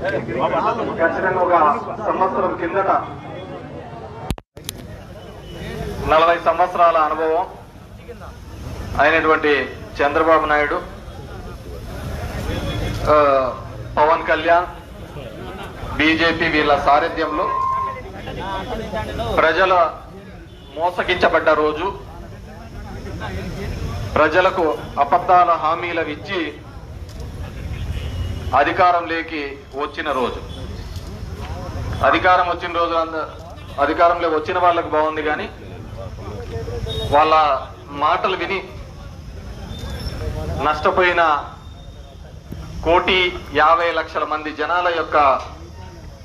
ఖచ్చితంగా ఒక సంవత్సరం కిందట నలభై సంవత్సరాల అనుభవం అయినటువంటి చంద్రబాబు నాయుడు పవన్ కళ్యాణ్ బీజేపీ వీళ్ళ సారథ్యంలో ప్రజల మోసగించబడ్డ రోజు ప్రజలకు అబద్ధాల హామీలవిచ్చి అధికారంలోకి వచ్చిన రోజు. అధికారం వచ్చిన రోజు అధికారంలో వచ్చిన వాళ్ళకి బాగుంది కానీ వాళ్ళ మాటలు విని నష్టపోయిన కోటి యాభై లక్షల మంది జనాల యొక్క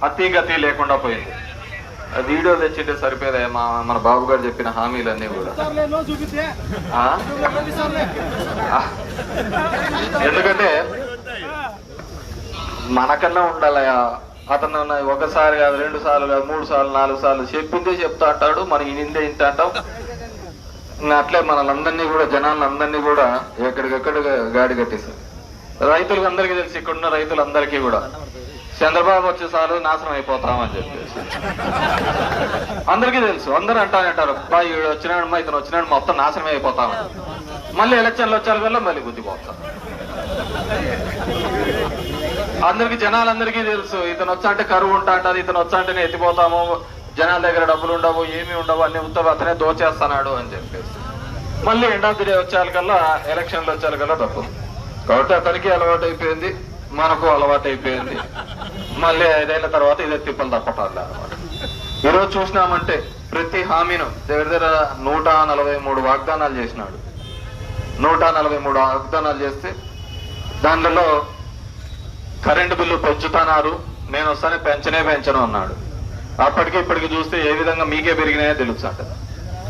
అతిగతి లేకుండా పోయింది. వీడియో తెచ్చింటే సరిపోయేదే మా మన బాబు గారు చెప్పిన హామీలన్నీ కూడా. ఎందుకంటే మనకన్నా ఉండాలయా అతను ఒకసారి కాదు రెండు సార్లు కాదు మూడు సార్లు నాలుగు సార్లు చెప్పిందే చెప్తా అంటాడు మనం ఇనిందే ఇంత అంటాం. అట్లే మనలందరినీ కూడా జనాలందరినీ కూడా ఎక్కడికెక్కడ గాడి కట్టేశారు. రైతులకు అందరికీ తెలుసు ఇక్కడున్న రైతులందరికీ కూడా. చంద్రబాబు వచ్చేసారి నాశనం అయిపోతామని చెప్పేసి. అందరికీ తెలుసు అందరూ అంటానంటారు బా ఈడు వచ్చినాడు మా ఇతను వచ్చినాడు మొత్తం నాశనం అయిపోతామని. మళ్ళీ ఎలక్షన్లు వచ్చారు కల్లా మళ్ళీ గుద్దిపోతాం. అందరికి జనాలందరికీ తెలుసు ఇతను వచ్చా అంటే కరువు ఉంటా అంటది ఇతను వచ్చా అంటేనే ఎత్తిపోతాము జనాల దగ్గర డబ్బులు ఉండవు ఏమీ ఉండవు అన్ని ఉత్తరం అతనే దోచేస్తున్నాడు అని చెప్పేసి. మళ్ళీ ఎండ్ ఆఫ్ ది డే వచ్చేకల్లా ఎలక్షన్లు వచ్చేకల్లా డబ్బు కాబట్టి అతనికి అలవాటు అయిపోయింది మనకు అలవాటు అయిపోయింది మళ్ళీ ఐదేళ్ళ తర్వాత ఇదే తిప్పలు తప్పటాలి అనమాట ఈరోజు చూసినామంటే ప్రతి హామీను దగ్గర దగ్గర నూట నలభై మూడు వాగ్దానాలు చేసినాడు. నూట నలభై మూడు వాగ్దానాలు చేస్తే దానిలో కరెంటు బిల్లు పెంచుతున్నారు నేను వస్తానే పెంచనే పెంచను అన్నాడు. అప్పటికి ఇప్పటికి చూస్తే ఏ విధంగా మీకే పెరిగినాయో తెలుసు అంట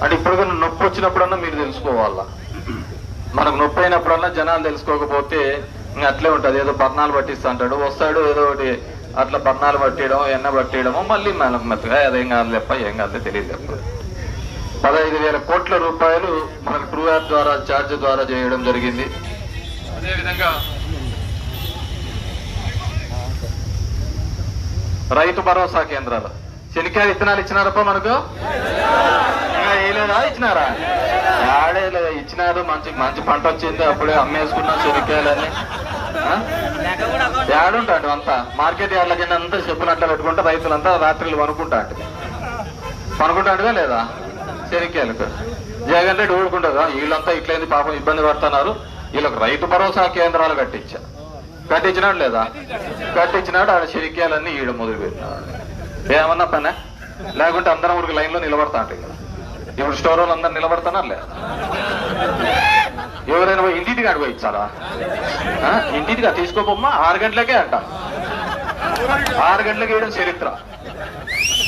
అంటే ఇప్పటికైనా నొప్పి వచ్చినప్పుడన్నా మీరు తెలుసుకోవాలా? మనకు నొప్పి అయినప్పుడన్నా జనాలు తెలుసుకోకపోతే ఇంకా అట్లే ఉంటుంది. ఏదో పర్ణాలు పట్టిస్తా అంటాడు. వస్తాడు ఏదో ఒకటి అట్లా పర్ణాలు పట్టేయడం ఎన్న పట్టేయడము మళ్ళీ మనకు మెత్తగా అదేం కాదు లేప్ప ఏం కాదు తెలియదు లేప్ప పదహైదు వేల కోట్ల రూపాయలు మనకు ట్రూ యాప్ ద్వారా ఛార్జ్ ద్వారా చేయడం జరిగింది. అదేవిధంగా రైతు భరోసా కేంద్రాలు. శనికాయ విత్తనాలు ఇచ్చినారప్ప మనకు? వేయలేదా? ఇచ్చినారా? ఆడేలే లేదా ఇచ్చినారు. మంచి మంచి పంట వచ్చింది. అప్పుడే అమ్మేసుకున్నాం శనికాయలన్నీ ఏడుంటాడు అంతా. మార్కెట్ యార్డ్ల కింద అంతా చెప్పులు అట్లా పెట్టుకుంటే రైతులంతా రాత్రులు పనుకుంటా పనుకుంటాడుగా లేదా? శనికాయలకు జగన్ రెడ్డి ఊరుకుంటారు వీళ్ళంతా ఇట్లయింది పాపం ఇబ్బంది పడుతున్నారు. వీళ్ళకి రైతు భరోసా కేంద్రాలు కట్టించా. కట్టించినాడు లేదా? కట్టించినాడు ఆడ శనిక్యాలన్నీ ఈడ మొదలు పెట్టినాడు ఏమన్నా పనే? లేకుంటే అందరం ఊరికి లైన్లో నిలబడతా అంటే కదా. ఇప్పుడు స్టోర్ వాళ్ళు అందరు నిలబడుతున్నారు లేదా? ఎవరైనా పోయి ఇంటికి అడిగి ఇచ్చారా? ఆ? ఇంటికి తీసుకోపోమ్మా ఆరు గంటలకే అంట. ఆరు గంటలకి వేయడం చరిత్ర.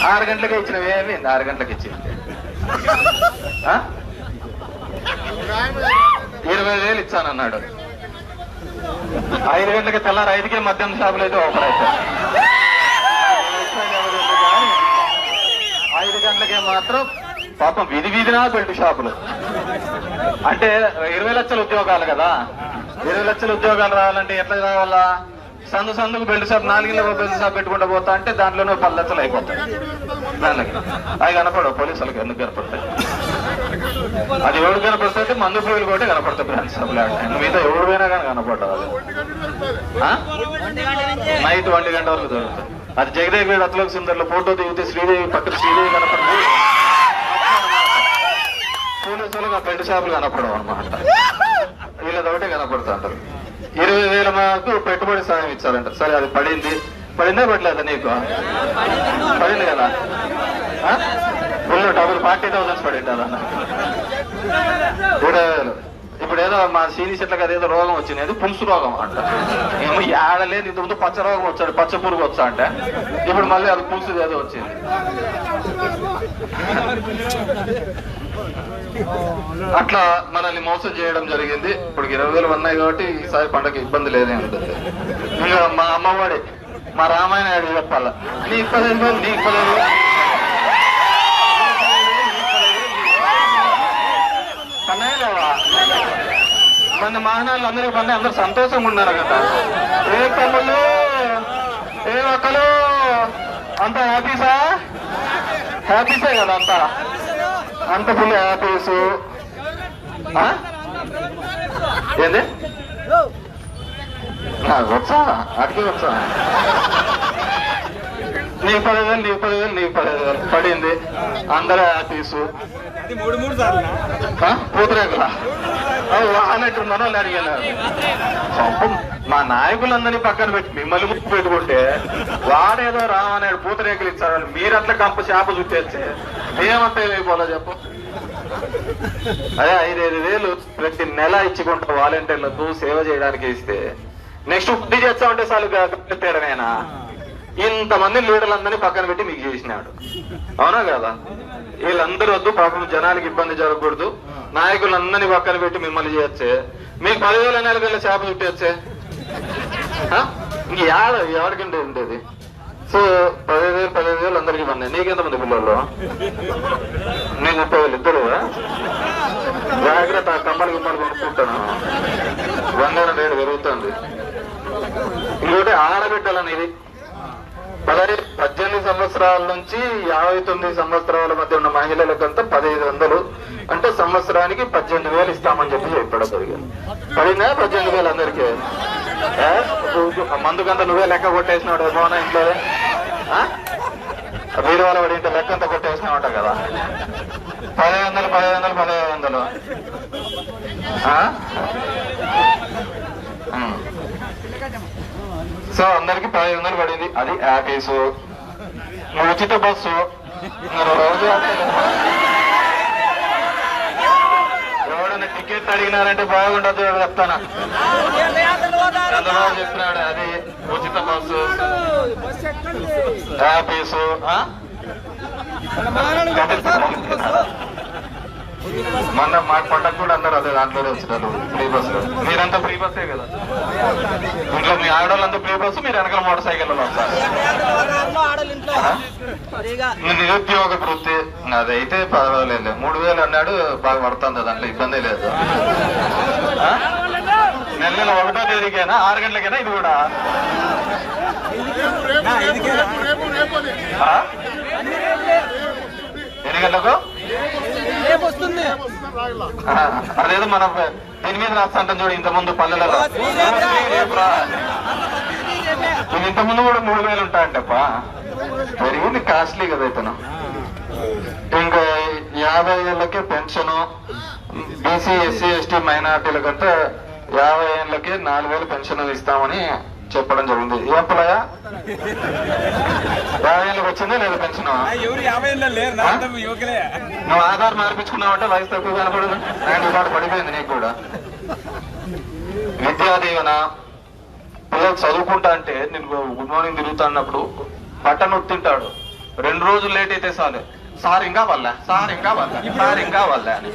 ఆరు గంటలకే ఇచ్చిన ఏమి? ఆరు గంటలకు ఇచ్చింది? ఆ? ఇరవై వేలు ఇచ్చానన్నాడు. ఐదు గంటలకి తెల్లారు ఐదుకే మద్యం షాపులు అయితే ఓపెన్ అవుతాయి ఐదు గంటలకే మాత్రం పాపం విధి వీధినా బెల్ట్ షాపులు. అంటే ఇరవై లక్షల ఉద్యోగాలు కదా. ఇరవై లక్షల ఉద్యోగాలు రావాలంటే ఎట్లా రావాలా? సందు సందుకు బెల్ట్ షాప్ నాలుగిళ్ళ బెల్ట్ షాప్ పెట్టుకుంటూ పోతా అంటే దాంట్లోనే పది లక్షలు అయిపోతాయి. దానికి. అవి కనపడవు పోలీసులకు ఎందుకు కనపడతాయి అది ఎవడు కనపడుతుంటే మందు పోయిలు కూడా కనపడతాయి బ్రాంచ్ షాపులు మిగతా ఎవడు పోయినా కానీ కనపడదు అది. నైట్ ఒంటి గంట వరకు దొరుకుతుంది అది జగదేవి వీడు అతలోకి సుందర్లో ఫోటో దిగితే శ్రీదేవి పక్కన శ్రీదేవి కనపడదు పోలీసులకు ఆ పెట్టు షాపులు కనపడవు అనమాట వీళ్ళదొకటే కనపడుతుంటారు. ఇరవై వేల మాకు పెట్టుబడి సాయం ఇచ్చారంట. సరే అది పడింది. పడిందా పడలేదా నీకు? పడింది కదా? ఫుల్ డబుల్ ఫార్టీ థౌసండ్స్ పడింది అదన్నా ఇప్పుడు ఇప్పుడు ఏదో మా సీనియర్ చెట్లకి అదేదో రోగం వచ్చింది అది పులుసు రోగం అంట. ఏమో ఏడలేదు ఇంత ముందు పచ్చ రోగం వచ్చాడు పచ్చ పురుగు వచ్చా అంటే. ఇప్పుడు మళ్ళీ అది పులుసు ఏదో వచ్చింది. అట్లా మనల్ని మోసం చేయడం జరిగింది. ఇప్పుడు ఇరవై వేలు ఉన్నాయి కాబట్టి ఈసారి పండగ ఇబ్బంది లేదే ఉంటుంది ఇంకా మా అమ్మవాడి మా రామాయణ చెప్పాల? నీ ఇప్పలేదు నీ ఇప్పలేదు మన మహానాళ్ళు అందరికి పన్నాయి అందరు సంతోషంగా ఉన్నారు కదా. ఏ తమ్ముళ్ళు? ఏ అంత హ్యాపీసా హ్యాపీసే కదా అంత. అంత ఫుల్ హ్యాపీసు? ఏంది? వచ్చా? అడిగి వచ్చా? నీకు పదివేలు నీకు పదివేలు నీకు పదివేలు. పడింది. అందరూ హ్యాపీసు మూడు మూడు సార్లు ఆ? పూతరేకులా? అన్నట్టు మనోళ్ళు అడిగాను మా నాయకులందరినీ పక్కన పెట్టి మిమ్మల్ని ముక్కు పెట్టుకుంటే వాడేదో రామన్నాడు పూతరేకులు ఇచ్చారు మీరట్లా కంప చేప చుట్టేస్తే మేమంతా ఏమైపోలో చెప్పు అదే ఐదైదు వేలు ప్రతి నెల ఇచ్చుకుంటా వాలంటీర్లకు సేవ చేయడానికి ఇస్తే నెక్స్ట్ బుద్ధి చేస్తా ఉంటే చాలు తేడనేనా ఇంతమంది లీడర్లందరినీ పక్కన పెట్టి మీకు చేసినాడు. అవునా కదా? వీళ్ళందరూ వద్దు పాపం జనాలకు ఇబ్బంది జరగకూడదు. నాయకులందరినీ పక్కన పెట్టి మిమ్మల్ని చేయొచ్చే. మీకు పదివేల నెలల చేప చుట్టేచ్చే ఇంక యాడ ఎవరికంటే ఉండేది? సో పదిహేను వేలు పదిహేను వేలు అందరికి పన్నాయి నీకెంతమంది పిల్లలు? నీకు ముప్పై వేలు ఇద్దరు జాగ్రత్త కమ్మలు గుమ్మలు కొనుక్కుంటాను. వందల రేటు పెరుగుతుంది. ఇంకోటి ఆడబిడ్డలని ఇది పదహైదు పద్దెనిమిది సంవత్సరాల నుంచి యాభై తొమ్మిది సంవత్సరాల మధ్య ఉన్న మహిళలకంతా పదిహేను వందలు. అంటే సంవత్సరానికి పద్దెనిమిది వేలు ఇస్తామని చెప్పి చెప్పాడు జరిగింది పడిందా పద్దెనిమిది వేలు అందరికీ? ఏ? మందుకంతా నువ్వే లెక్క కొట్టేసినాడు మోన ఇంట్లో. వీరు వాళ్ళ పడి ఇంత లెక్క అంతా కొట్టేసినావంట కదా. పదిహేను వందలు పదిహేను వందలు పదిహేను వందలు. ఆ? సో అందరికి పదిహేను వందలు పడింది. అది యాపీసు నువ్వు ఉచిత బస్సు. రోజు ఎవడన్నా టికెట్ అడిగినారంటే బాగుండదు చెప్తానా? చంద్రబాబు చెప్పినాడు అది ఉచిత బస్సు. యాపీసు ఆ? మొన్న మా పండగ కూడా అందరు అదే దాంట్లోనే వచ్చినారు ఫ్రీ బస్ మీరంతా ఫ్రీ బస్సే కదా ఇంట్లో మీ ఆడవాళ్ళంతా ఫ్రీ బస్సు మీరు వెనకాల మోటార్ సైకిల్ మీ నిరుద్యోగ వృత్తి అదైతే పర్వాలేదు మూడు వేలు అన్నాడు బాగా పడుతుంది దాంట్లో ఇబ్బంది లేదు? నెల నెల ఒకటో తేదీకేనా ఆరు గంటలకేనా ఇది కూడా ఆ? ఎన్ని గంటలకు రేపు వస్తుంది. అదేదో మన దీని మీద రాస్తాంటాం చూడు ఇంత ముందు పల్లెలలో. ఇవి ఇంత ముందు కూడా మూడు వేలు ఉంటాయంటప్పా. పెరిగింది కాస్ట్లీ కదా ఇతను. ఇంకా యాభై ఏళ్ళకే పెన్షన్ బీసీ ఎస్సీ ఎస్టీ మైనార్టీలకంటే యాభై ఏళ్ళకి నాలుగు వేలు పెన్షన్ ఇస్తామని చెప్పడం జరిగింది. ఏం పిల్లయా యాభై ఏళ్ళకి వచ్చిందా లేదా పెన్షన్? నువ్వు ఆధార్ మార్పించుకున్నావంటే వయసు తక్కువ కనపడదు. నైన్టీ పాటు పడిపోయింది నీకు కూడా. విద్యా దీవెన. పిల్లలు చదువుకుంటా అంటే నేను గుడ్ మార్నింగ్ తిరుగుతా అన్నప్పుడు బట్టన్ తింటాడు రెండు రోజులు లేట్ అయితే చాలు. సార్ ఇంకా వల్ల సార్ ఇంకా వల్ల సార్ ఇంకా వల్ల అని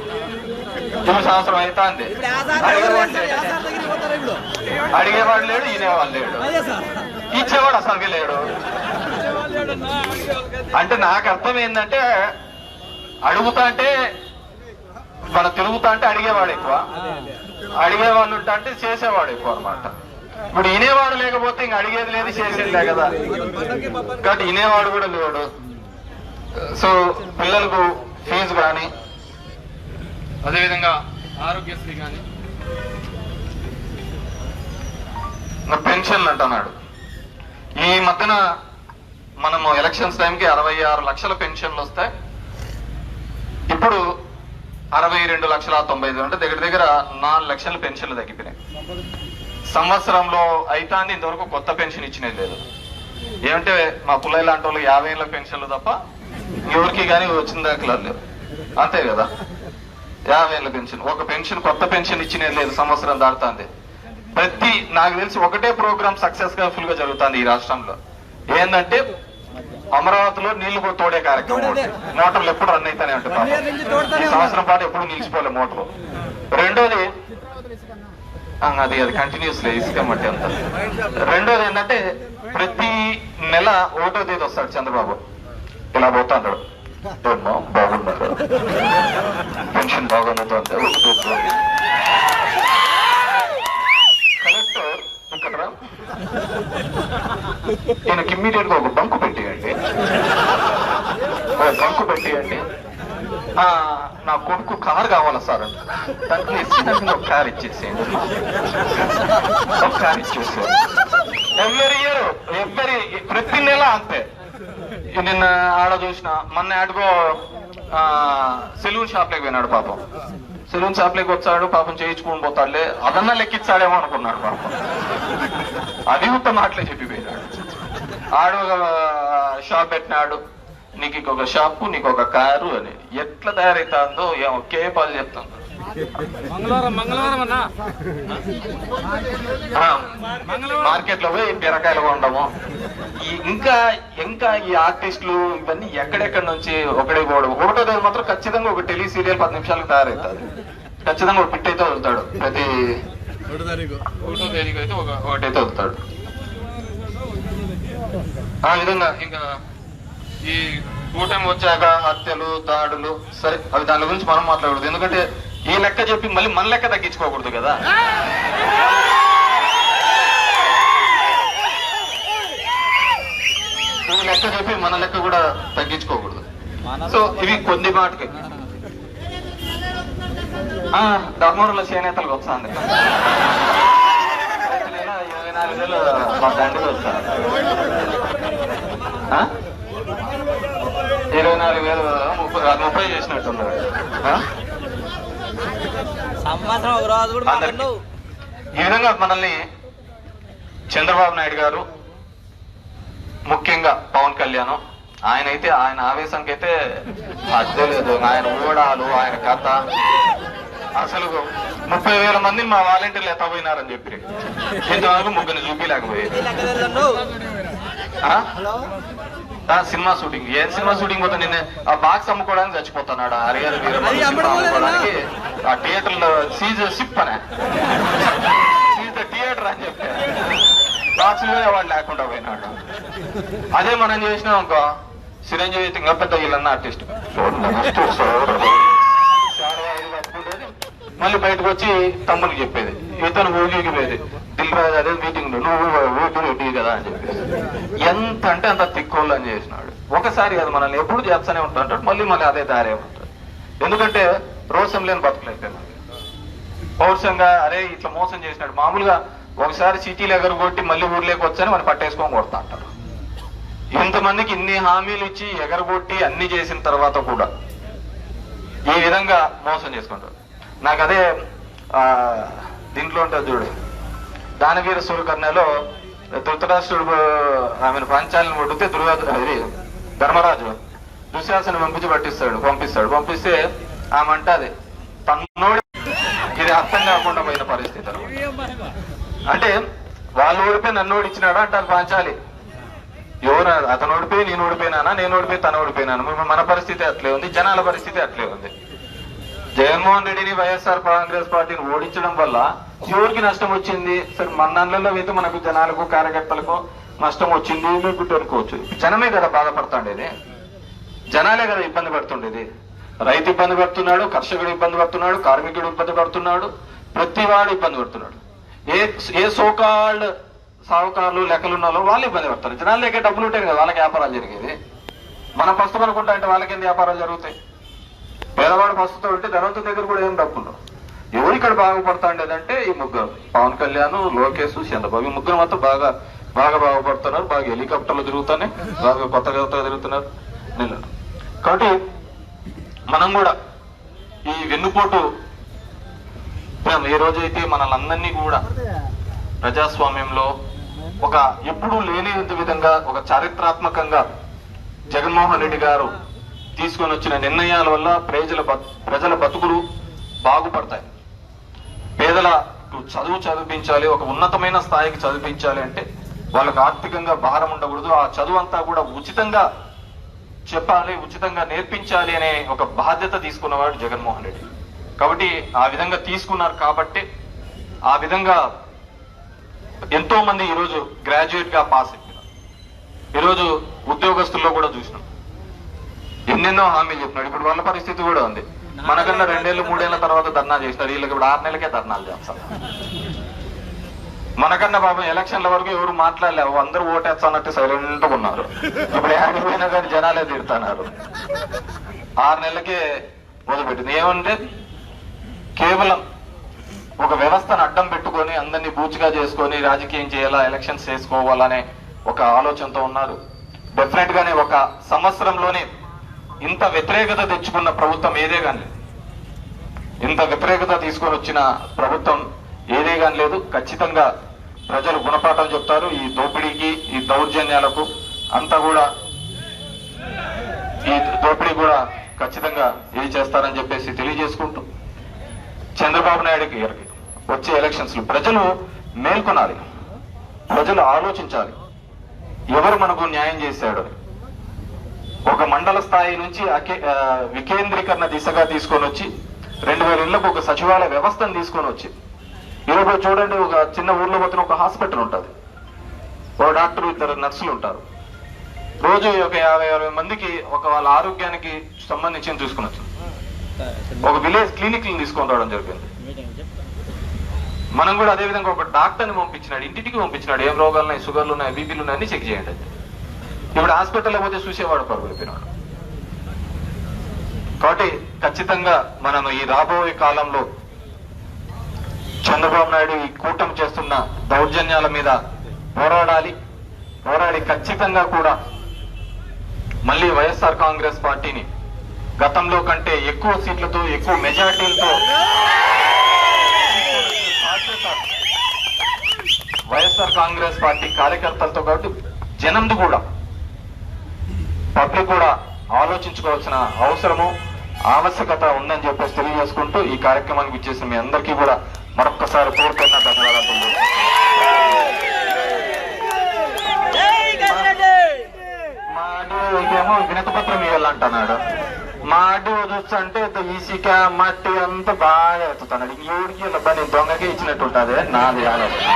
ఇప్పుడు సంవత్సరం అవుతా అంది అడిగేవాడు లేడు ఈనేవాడు లేడు. ఇచ్చేవాడు అసలుకి లేడు. అంటే నాకు అర్థం ఏంటంటే అడుగుతా అంటే మన తిరుగుతా అంటే అడిగేవాడు ఎక్కువ. అడిగేవాళ్ళు ఉంటా అంటే చేసేవాడు ఎక్కువ అనమాట ఇప్పుడు వినేవాడు లేకపోతే ఇంక అడిగేది లేదు చేసేది లే కదా. కాబట్టి వినేవాడు కూడా లేడు. సో పిల్లలకు ఫీజు కానీ అదేవిధంగా ఆరోగ్యశ్రీ కానీ పెన్షన్లు అంటున్నాడు. ఈ మధ్యన మనము ఎలక్షన్స్ టైంకి అరవై ఆరు లక్షల పెన్షన్లు వస్తాయి ఇప్పుడు అరవై రెండు లక్షల తొంభై ఐదు అంటే దగ్గర దగ్గర నాలుగు లక్షల పెన్షన్లు తగ్గిపోయినాయి. సంవత్సరంలో అయితాంది ఇంతవరకు కొత్త పెన్షన్ ఇచ్చినది లేదు. ఏమంటే మా పుల్లయ్య లాంటి వాళ్ళు యాభై ఏళ్ళ పెన్షన్లు తప్ప ఎవరికి కానీ వచ్చిన దాఖలా లేవు అంతే కదా? యాభై ఏళ్ళ పెన్షన్. ఒక పెన్షన్ కొత్త పెన్షన్ ఇచ్చినది లేదు సంవత్సరం దాటుతుంది. ప్రతి నాకు తెలిసి ఒకటే ప్రోగ్రామ్ సక్సెస్గా ఫుల్గా జరుగుతుంది ఈ రాష్ట్రంలో. ఏంటంటే అమరావతిలో నీళ్ళు తోడే కార్యక్రమం. మోటార్లు ఎప్పుడు రన్ అయితేనే ఉంటాయి పాపం. ఈ సంవత్సరం పాటు ఎప్పుడు నిలిచిపోలే మోటార్లు రెండోది అది అది కంటిన్యూస్ ఇసుక మట్టి అంత. రెండోది ఏంటంటే ప్రతి నెల ఒకటో తేదీ వస్తాడు చంద్రబాబు. ఇలా పోతాడు ఏమ్మా బాగున్నారు పెన్షన్ బాగున్నదో అంటే ఒకటో తేదీ. కలెక్టర్ ఇక్కడ ఈయనకి ఇమ్మీడియట్గా ఒక బంకు పెట్టేయండి ఒక బంకు పెట్టేయండి నా కొడుకు కార్ కావాలా సార్ అంటే దానికి ఇచ్చినాక ఒక కార్ ఇచ్చేసేయండి ఒక కార్ ఇచ్చేసేయండి ఎవ్రీ ఇయర్ ఎవ్రీ ప్రతి నెల అంతే నిన్న ఆడ చూసిన మొన్న ఆడుకో సెలూన్ షాప్ లేకి పోయినాడు పాపం. సెలూన్ షాప్లోకి వచ్చాడు పాపం చేయించుకుని పోతాడులే. అదన్నా లెక్కిచ్చాడేమో అనుకున్నాడు పాపం. అది ఉత్త మాటలే చెప్పిపోయినాడు. ఆడు ఒక షాప్ పెట్టినాడు. నీకు ఇంకొక షాపు నీకు ఒక కారు అని. ఎట్లా తయారైతుందో ఏమో కేపాలు చెప్తాను మంగళవారం మంగళవారం అన్నా. మార్కెట్లో పోయి బీరకాయలు ఈ ఇంకా ఇంకా ఈ ఆర్టిస్టులు ఇవన్నీ ఎక్కడెక్కడ నుంచి ఒకడే పోవడం ఒకటో రోజు మాత్రం ఖచ్చితంగా ఒక టెలి సీరియల్ పది నిమిషాలకు తయారవుతుంది ఖచ్చితంగా ఒక పిట్ అయితే వదులుతాడు. ప్రతి ఒకటో తేదీకి అయితే ఒక ఒకటైతే వదులుతాడు. ఆ విధంగా ఇంకా ఈ కూటమి వచ్చాక హత్యలు దాడులు సరే అవి దాని గురించి మనం మాట్లాడకూడదు. ఎందుకంటే ఈ లెక్క చెప్పి మళ్ళీ మన లెక్క తగ్గించుకోకూడదు కదా? ఈ లెక్క చెప్పి మన లెక్క కూడా తగ్గించుకోకూడదు. సో ఇవి కొద్ది మాటకి. ఆ, ధర్మవరంలో చేనేతలకు వస్తుంది ఇరవై నాలుగు వేలు మా తండ్రికి వస్తాను ఇరవై నాలుగు వేలు ముప్పై ముప్పై చేసినట్టున్నారు సంవత్సరం ఒక రోజు కూడా అందరికీ. మాట్లాడవు ఈ విధంగా మనల్ని చంద్రబాబు నాయుడు గారు ముఖ్యంగా పవన్ కళ్యాణ్ ఆయన అయితే ఆయన ఆవేశంకి అయితే అద్దె లేదు. ఆయన ఊడాలు ఆయన కథ. అసలు ముప్పై వేల మంది మా వాలంటీర్లు ఎత్తపోయినారని చెప్పి. ఇంతవరకు ముగ్గురిని చూపించలేకపోయారు సినిమా షూటింగ్. ఏ సినిమా షూటింగ్ పోతే నిన్న ఆ బాక్స్ అమ్ముకోవడానికి హరిహర అమ్ముడుపోలేదన్నా? అమ్ముకోవడానికి ఆ థియేటర్లో సీజ్ సిప్ అనే. సీజ్ థియేటర్ అని చెప్పి. బాక్స్ వాడు లేకుండా పోయినాడు. అదే మనం చేసినాం అనుకో. చిరంజీవి ఇంకా పెద్ద వీళ్ళన్న ఆర్టిస్ట్ మళ్ళీ బయటకు వచ్చి తమ్మునికి చెప్పేది ఇతను ఊగికి పోయేది దిల్ రాజు అదే మీటింగ్లో నువ్వు ఊపిరి రెడ్డి కదా అని చెప్పేసి ఎంత అంటే అంత తిక్కోళ్ళు అని చేసినాడు ఒకసారి అది మనల్ని ఎప్పుడు చేస్తూనే ఉంటాడు మళ్ళీ మళ్ళీ అదే దారే ఉంటుంది ఎందుకంటే రోషం లేని బతుకులైపోయింది పౌరుషంగా అరే ఇట్లా మోసం చేసినాడు మామూలుగా ఒకసారి సిటీలు ఎగరగొట్టి మళ్ళీ ఊర్లోకి వచ్చని మనం పట్టేసుకొని కొడతా అంటారు ఇంతమందికి ఇన్ని హామీలు ఇచ్చి ఎగరగొట్టి అన్ని చేసిన తర్వాత కూడా ఈ విధంగా మోసం చేసుకుంటారు నాకు అదే దీంట్లో ఉంటుంది చూడు. దానవీర సూర్యకర్ణలో ధృతరాష్ట్రుడు ఆమెను పంచాలను కొడితే దుర్గా ఇది ధర్మరాజు దుశ్శాసన పంపించి పట్టిస్తాడు పంపిస్తాడు. పంపిస్తే ఆమె అంటది తన్నోడి ఇది అర్థం కాకుండా పోయిన పరిస్థితి అంటే వాళ్ళు ఓడిపోయి నన్ను ఓడిచ్చినాడు అంటారు పాంచాలి. ఎవరు అతను ఓడిపోయి నేను ఓడిపోయినానా నేను ఓడిపోయి తను ఓడిపోయినాను? మన పరిస్థితి అట్లే ఉంది జనాల పరిస్థితి అట్లే ఉంది. జగన్మోహన్ రెడ్డిని వైఎస్ఆర్ కాంగ్రెస్ పార్టీని ఓడించడం వల్ల ఎవరికి నష్టం వచ్చింది? సరే మన దాంట్లో అయితే మనకు జనాలకు కార్యకర్తలకు నష్టం వచ్చింది మీకు అనుకోవచ్చు జనమే కదా బాధపడుతుండేది. జనాలే కదా ఇబ్బంది పడుతుండేది. రైతు ఇబ్బంది పడుతున్నాడు కర్షకుడు ఇబ్బంది పడుతున్నాడు కార్మికుడు ఇబ్బంది పడుతున్నాడు ప్రతి వాడు ఇబ్బంది పడుతున్నాడు. ఏ ఏ సోకాల్డ్ సాహుకారులు లెక్కలు ఉన్న వాళ్ళు ఇబ్బంది పడతారు. జనాల దగ్గర డబ్బులు ఉంటాయి కదా వాళ్ళకి వ్యాపారాలు జరిగేది. మనం పస్తు అనుకుంటా అంటే వాళ్ళకి వ్యాపారాలు జరుగుతాయి? పేదవాడు ప్రస్తుతం ఉంటే ధనవంతు దగ్గర కూడా ఏం డబ్బు ఉండవు. ఎవరు ఇక్కడ బాగుపడతాండేదంటే ఈ ముగ్గురు. పవన్ కళ్యాణ్ లోకేష్ చంద్రబాబు ఈ ముగ్గురు మాత్రం బాగా బాగా బాగుపడుతున్నారు. బాగా హెలికాప్టర్లు తిరుగుతున్నాయి. బాగా కొత్త కొత్తగా తిరుగుతున్నారు. కాబట్టి మనం కూడా ఈ వెన్నుపోటు ఈ ఏ రోజైతే మనల్ అందరినీ కూడా ప్రజాస్వామ్యంలో ఒక ఎప్పుడూ లేని విధంగా ఒక చారిత్రాత్మకంగా జగన్మోహన్ రెడ్డి గారు తీసుకొని వచ్చిన నిర్ణయాల వల్ల ప్రజల ప్రజల బతుకులు బాగుపడతాయి. పేదల చదువు చదివించాలి ఒక ఉన్నతమైన స్థాయికి చదివించాలి అంటే వాళ్ళకు ఆర్థికంగా భారం ఉండకూడదు. ఆ చదువు అంతా కూడా ఉచితంగా చెప్పాలి ఉచితంగా నేర్పించాలి అనే ఒక బాధ్యత తీసుకున్నవాడు జగన్మోహన్ రెడ్డి. కాబట్టి ఆ విధంగా తీసుకున్నారు కాబట్టి ఆ విధంగా ఎంతో మంది ఈరోజు గ్రాడ్యుయేట్గా పాస్ అయిపోయినారు ఈరోజు ఉద్యోగస్తుల్లో కూడా చూసినాం. ఎన్నెన్నో హామీలు చెప్పినాడు ఇప్పుడు వాళ్ళ పరిస్థితి కూడా ఉంది. మనకన్నా రెండేళ్ళు మూడేళ్ళ తర్వాత ధర్నా చేసినారు వీళ్ళకి ఇప్పుడు ఆరు నెలలకే ధర్నాలు చేస్తారు. మనకన్నా పాపం ఎలక్షన్ల వరకు ఎవరు మాట్లాడలేవు అందరూ ఓటేస్తానట్టు సైలెంట్ ఉన్నారు. ఇప్పుడు ఆడిపోయినా కానీ జనాలే తిడుతున్నారు. ఆరు నెలలకే మొదలుపెట్టింది. ఏమంటే కేవలం ఒక వ్యవస్థను అడ్డం పెట్టుకొని అందరినీ బూచిగా చేసుకొని రాజకీయం చేయాలా ఎలక్షన్స్ చేసుకోవాలనే ఒక ఆలోచనతో ఉన్నారు. డెఫినెట్ గానే ఒక సంవత్సరంలోనే ఇంత వ్యతిరేకత తెచ్చుకున్న ప్రభుత్వం ఏదే కానీ ఇంత వ్యతిరేకత తీసుకొని వచ్చిన ప్రభుత్వం ఏదే కానీ లేదు. ఖచ్చితంగా ప్రజలు గుణపాఠం చెప్తారు. ఈ దోపిడీకి ఈ దౌర్జన్యాలకు అంతా కూడా ఈ దోపిడీ కూడా ఖచ్చితంగా ఇది చేస్తారని చెప్పేసి తెలియజేసుకుంటూ చంద్రబాబు నాయుడు గారికి వచ్చే ఎలక్షన్స్లో ప్రజలు మేల్కొనాలి. ప్రజలు ఆలోచించాలి. ఎవరు మనకు న్యాయం చేశాడు ఒక మండల స్థాయి నుంచి వికేంద్రీకరణ దిశగా తీసుకొని వచ్చి రెండు వేల ఇళ్ళకు ఒక సచివాలయ వ్యవస్థను తీసుకొని వచ్చి ఈరోజు చూడండి ఒక చిన్న ఊర్లో పోతున్న ఒక హాస్పిటల్ ఉంటుంది. ఒక డాక్టర్ ఇద్దరు నర్సులు ఉంటారు. రోజు ఒక యాభై అరవై మందికి ఒక వాళ్ళ ఆరోగ్యానికి సంబంధించి చూసుకునొచ్చు ఒక విలేజ్ క్లినిక్ తీసుకొని రావడం జరిగింది. మనం కూడా అదే విధంగా ఒక డాక్టర్ని పంపించినాడు ఇంటికి పంపించినాడు. ఏం రోగాలు ఉన్నాయి షుగర్లు ఉన్నాయి బీపీలు ఉన్నాయి అన్ని చెక్ చేయండి. ఇప్పుడు హాస్పిటల్లో పోతే చూసేవాడు పరుగులిపోయినాడు కాబట్టి ఖచ్చితంగా మనం ఈ రాబోయే కాలంలో చంద్రబాబు నాయుడు ఈ కూటమి చేస్తున్న దౌర్జన్యాల మీద పోరాడాలి. పోరాడి ఖచ్చితంగా కూడా మళ్ళీ వైఎస్ఆర్ కాంగ్రెస్ పార్టీని గతంలో కంటే ఎక్కువ సీట్లతో ఎక్కువ మెజార్టీలతో వైఎస్ఆర్ కాంగ్రెస్ పార్టీ కార్యకర్తలతో కాబట్టి జనంది కూడా పబ్లిక్ కూడా ఆలోచించుకోవాల్సిన అవసరము ఆవశ్యకత ఉందని చెప్పేసి తెలియజేసుకుంటూ ఈ కార్యక్రమానికి ఇచ్చేసిన మీ అందరికీ కూడా మరొక్కసారి కోరుతున్న ధన్యవాదాలు ఏమో వినతపత్రం ఇవ్వాలంటున్నాడు. మా అడ్డు చూస్తుంటే ఈసీక మట్టి అంతా బాగా ఎత్తుతున్నాడు. ఇంకోడికి ఇలా దొంగకే ఇచ్చినట్టు ఉంటుంది. నాది ఆలోచన.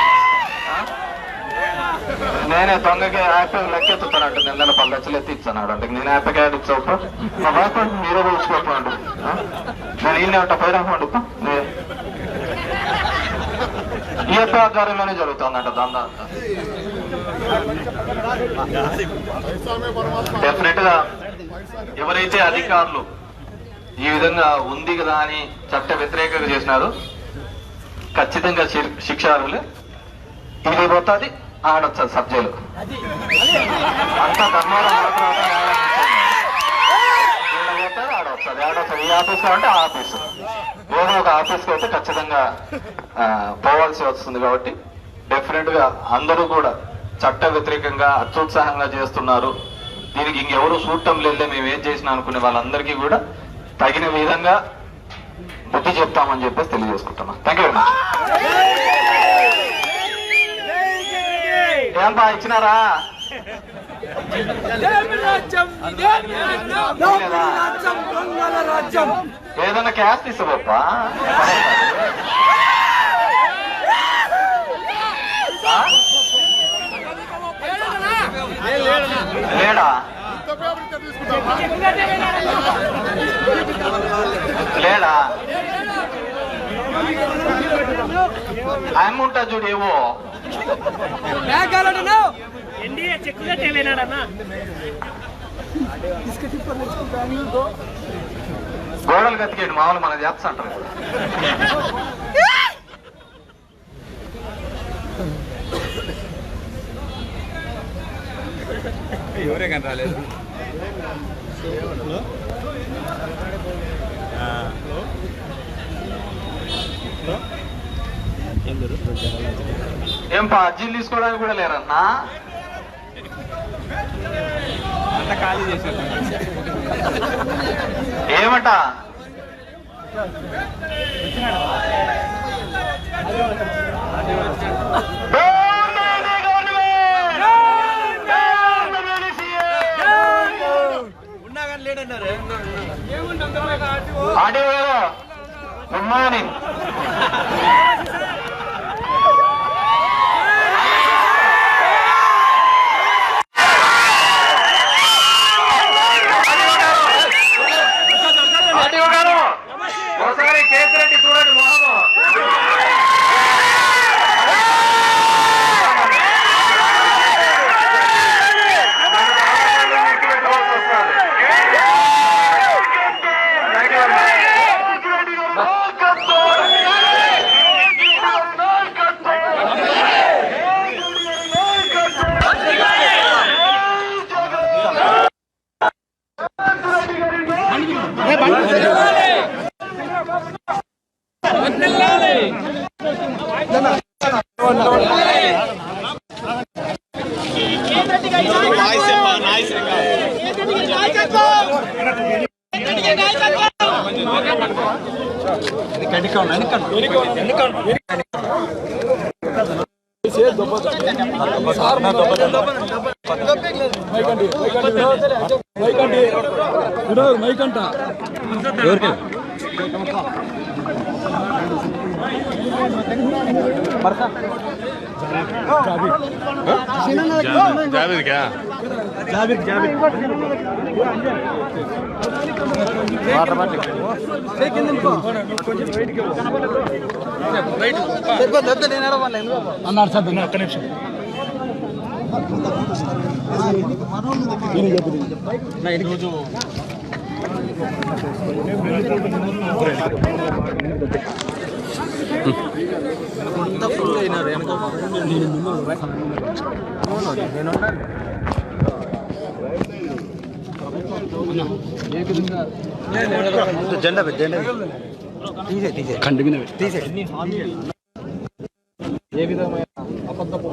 నేనే దొంగకి యాపిల్ లెక్కెత్తుతానంట నిన్న పది లక్షలు ఎత్తి ఇచ్చాడు అంటే నేను యాప్ క్యాడ్ ఇచ్చావు మా బాబు మీరే పోసుకోపండు నేను ఈయన ఉంటా పండుకో ఈ యొక్క ఆధ్వర్యంలోనే జరుగుతుందంట దందా. డెఫినెట్గా ఎవరైతే అధికారులు ఈ విధంగా ఉంది కదా అని చట్ట వ్యతిరేకంగా చేసినారు ఖచ్చితంగా శి- శిక్ష అర్హులే ఇది పోతుంది. ఆడొచ్చు. సబ్జెక్టు అంతా ధర్మారం ఈ ఆఫీస్ అంటే ఆ ఆఫీస్. ఏదో ఒక ఆఫీస్కి అయితే ఖచ్చితంగా పోవాల్సి వస్తుంది కాబట్టి డెఫినెట్గా అందరూ కూడా చట్ట వ్యతిరేకంగా అత్యుత్సాహంగా చేస్తున్నారు. దీనికి ఇంకెవరు చూడటం లేదే. మేము ఏం చేసినా అనుకునే వాళ్ళందరికీ కూడా తగిన విధంగా బుద్ధి చెప్తామని చెప్పేసి తెలియజేసుకుంటున్నాం. థ్యాంక్ యూ వెరీ మచ్ ఏం బా ఇచ్చినారా? ఏదన్నా క్యాష్ తీసుకోపా లేడా? లేడా? ఉంటా చూడు ఏవో. ఎన్డీఏ చెక్ కట్టేలేనాడన్నా గోడలు కతికేయండి మామూలు మన చేస్తా అంటారు. ఎవరే కానీ రాలేదు. ఏం పా అర్జీలు తీసుకోవడానికి కూడా లేరన్నా? అంతా ఖాళీ చేశారు ఏమట? ఉన్నా కానీ లేడన్నారు ఆడియో గుడ్ మార్నింగ్ వినోద్ మైకంట ఎవరికి పర్సా జావేద్ క్యా జాబిర్ జాబిర్ వాటర్ ఈరోజు ఎంత ఫుల్ అయినారు వెనక నేను ముందు నేను ఏ విధమైన అబద్ధపు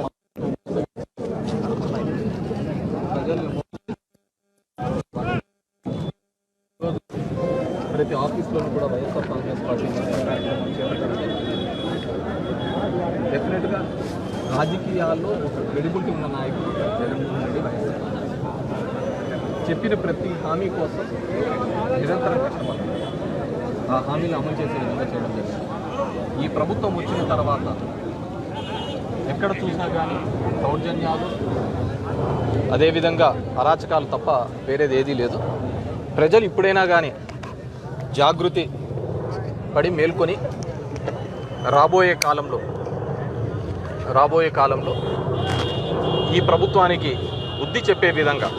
ప్రతి ఆఫీస్లోనూ కూడా వైఎస్ఆర్ కాంగ్రెస్ పార్టీ డెఫినెట్గా రాజకీయాల్లో ఒక క్రెడిబిలిటీ ఉన్న నాయకుడు జగన్మోహన్ రెడ్డి వైఎస్ఆర్ చెప్పిన ప్రతి హామీ కోసం నిరంతరం కష్టపడ్డారు. ఆ హామీలు అమలు చేసే విధంగా చేయడం జరిగింది. ఈ ప్రభుత్వం వచ్చిన తర్వాత ఎక్కడ చూసినా కానీ దౌర్జన్యాలు అదేవిధంగా అరాచకాలు తప్ప వేరేది ఏదీ లేదు. ప్రజలు ఇప్పుడైనా కానీ జాగృతి పడి మేల్కొని రాబోయే కాలంలో రాబోయే కాలంలో ఈ ప్రభుత్వానికి బుద్ధి చెప్పే విధంగా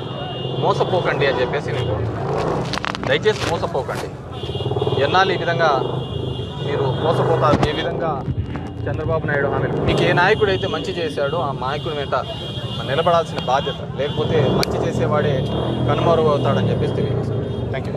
మోసపోకండి అని చెప్పేసి నేను దయచేసి మోసపోకండి ఎన్నాళ్ళు ఈ విధంగా మీరు మోసపోతారు ఏ విధంగా చంద్రబాబు నాయుడు హామీలు మీకు ఏ నాయకుడు అయితే మంచి చేశాడో ఆ నాయకుడి వెంట నిలబడాల్సిన బాధ్యత లేకపోతే మంచి చేసేవాడే కనుమరుగు అవుతాడని చెప్పేసి తెలియజేస్తాను థ్యాంక్ యూ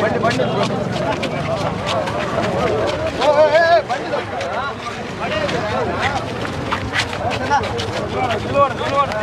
బండి బండి బండి నిలవడు నిలవడు